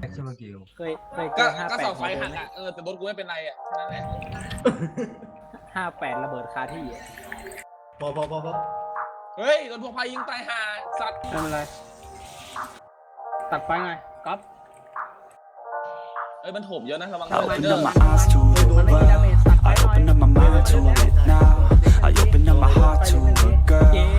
แอ็กซ์มากิลเคยเคยก็ก็เสาไฟหักอ่ะ เออแต่รถกูไม่เป็นไรอ่ะนั่นแหละห้าแปดระเบิดคาที่พอพอพอพอเฮ้ยโดนพวกพายิงตายห่าสัตว์ไม่เป็นไร ตัดไปไงก๊อฟเอ้ยมันถมเยอะนะระวัง I เด open อร์ I open up my mind to it now. I open up my heart to a girl.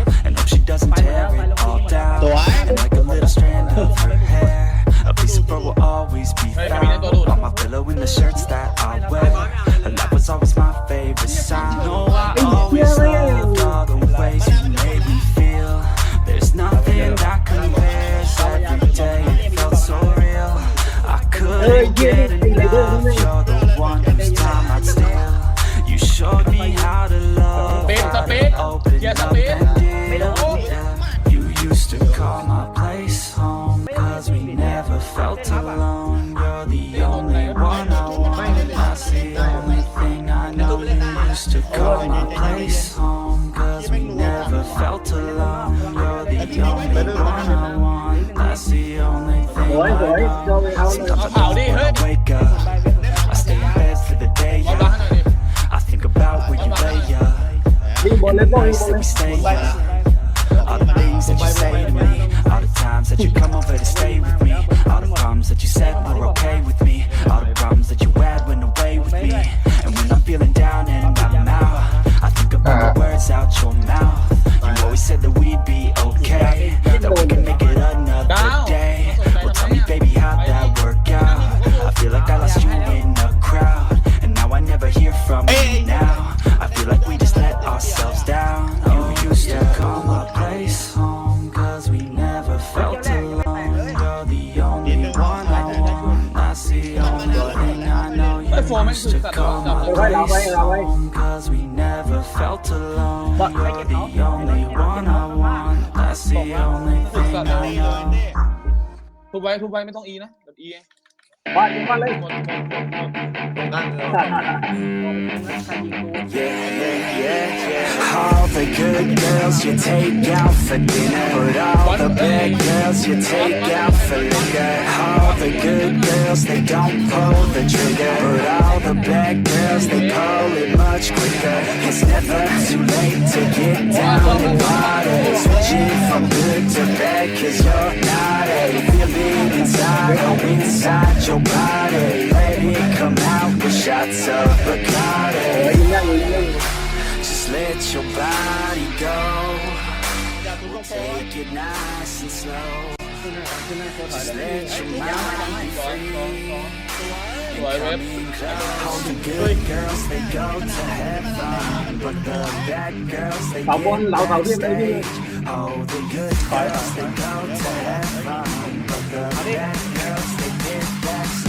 love. You're the one whose time I'd steal. You showed me how to love. How to open up and give. You used to call my place home. Cause we never felt alone. You're the only one I want. That's the only thing I know. You used to call my place home. Cause we never felt alone. You're the only one I want. That's the only thing I know. Stop. nice to be All the things that you say used to call my place home Cause we never felt alone You're the only one I want That's the only thing I know all the good girls you take out for dinner, but all the bad girls you take out for liquor. All the good girls they don't pull the trigger, but all the bad girls they pull it much quicker. It's never too late to get down and party. Switching from good to bad, cause you're not a feeling inside, oh inside your body shots of Bacardi. Just let your body go. take it nice and slow. Just let your mind be free. All the good girls they go to heaven, but the bad girls they get stage. All oh, the good girls they go to heaven, but the bad girls they get backstage.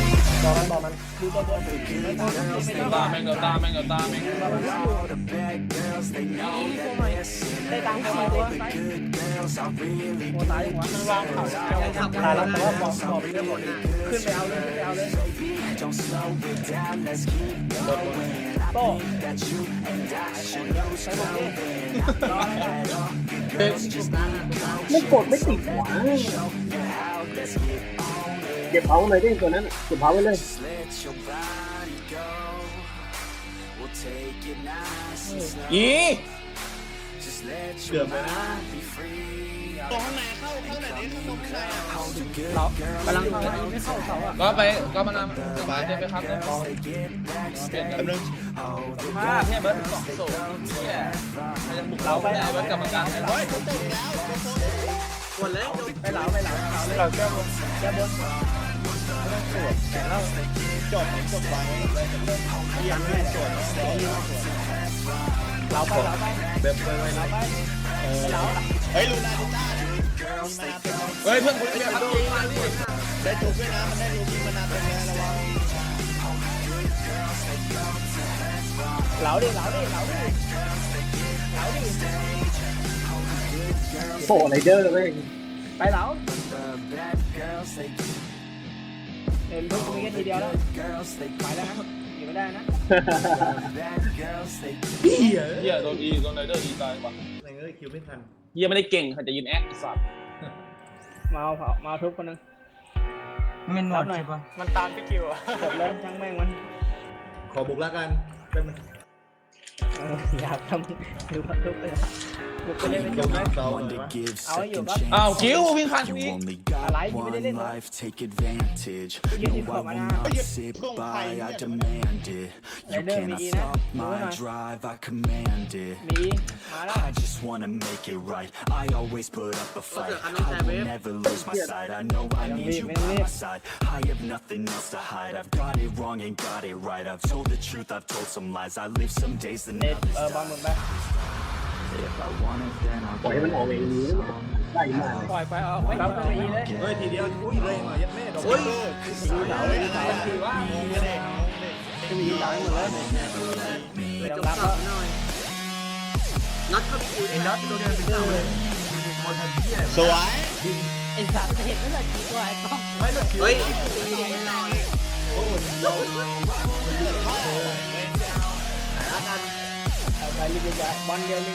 รอมันรอมันดูตัวบนถึงตาแม่งตาแม่งตาแม่งได้ตังค์มาด้วยโอ้ตายหัวมันวางเข่าตายแล้วแต่ว่าบอกบอกไม่ขึ้นไปเอาเลยขึ้นไปเอาเลยต้ใช้บอไม่กดไม่ติดหัวเก็บเผาเลยได้ตัวนั้นเก็บเผาไว้เลยอีเกือบไปนวข้างในเข้าเข้าไหนดิเข้าตรง้างในเรากำลังไม่เข้าเสาอ่ะก็ไปก็มานำสบายเดินไปครับเนไปเปลี่ยนกันเลยภาพเนี่เบิร์ดสองโูงเนี่ยมันจบุกเราไปแล้เบิร์ดกรรมการเฮ้ยหมดแล้วไปเหลาไปเหลาไปเหลาแก้บนแก้บนส่วดแล้วจบจบไว้ยังไม่สวดเราไปเราไปเบบไปไป้เราไปเออเฮ้ยลูนาติต้าเฮ้ยเพื่อนคุณเพื่อนได้ถูกด้วยนะมันได้ลูกีมานานเป็นไงระวังเหลาดิเหลาดิเหลาดิเหลาดิโฟไรเดอร์เลยไปเหลาเห็นลูกนี้กค่ทีเดียวแล้วไปแล้วนะอยูไม่ได้นะเฮียโดนอีโดนไรเดอร์อีตายว่ะไหเเอ้ยคิวไม่ทันเฮียไม่ได้เก่งค่ะจะยืนแอคสัตว์ มาเอาเผามาทุบคนนึง มันหมดใช่ปะมันตามพี่คิวอะจบแล้วช่างแม่งมัน ขอบุกละกันเป็นอยากทำดูพัดลุกเลยครับบุกไปเล่นเป็นยกนะเอาอยู่ครับอ้าวกิ้ววิ่งผ่านกูอีกอะไรกูไม่ได้เล่นเลยยืนอยู่ขอบมาหน้าไปยืนช่วงไทยเนี่ยจะไม่เดินมีนะดูหน่อยมีมาแล้ว I wanna make it right. I always put up a fight. I will I know I need by I have it wrong and got it right. I've told the เออบอลหมดไปปล่อยมันออกเองนี้ไล่มาปล่อยไปเอาไวรับก็มีเลยเฮ้ยทีเดียวอุ้ยเลยยัดแม่ดอเฮ้ยดูเสาเลยเสาคือว่ามีกันเองจะมีเสาหมดเลยเดี๋ยวรับหน่อยนัดก็ไปคุยไอ้นัดโดนเดินไปเจอเลยสวยไอ้สามเห็นไม่เลยสวยกล้องไม่เลยเฮ้ยโอ้โห i One day only.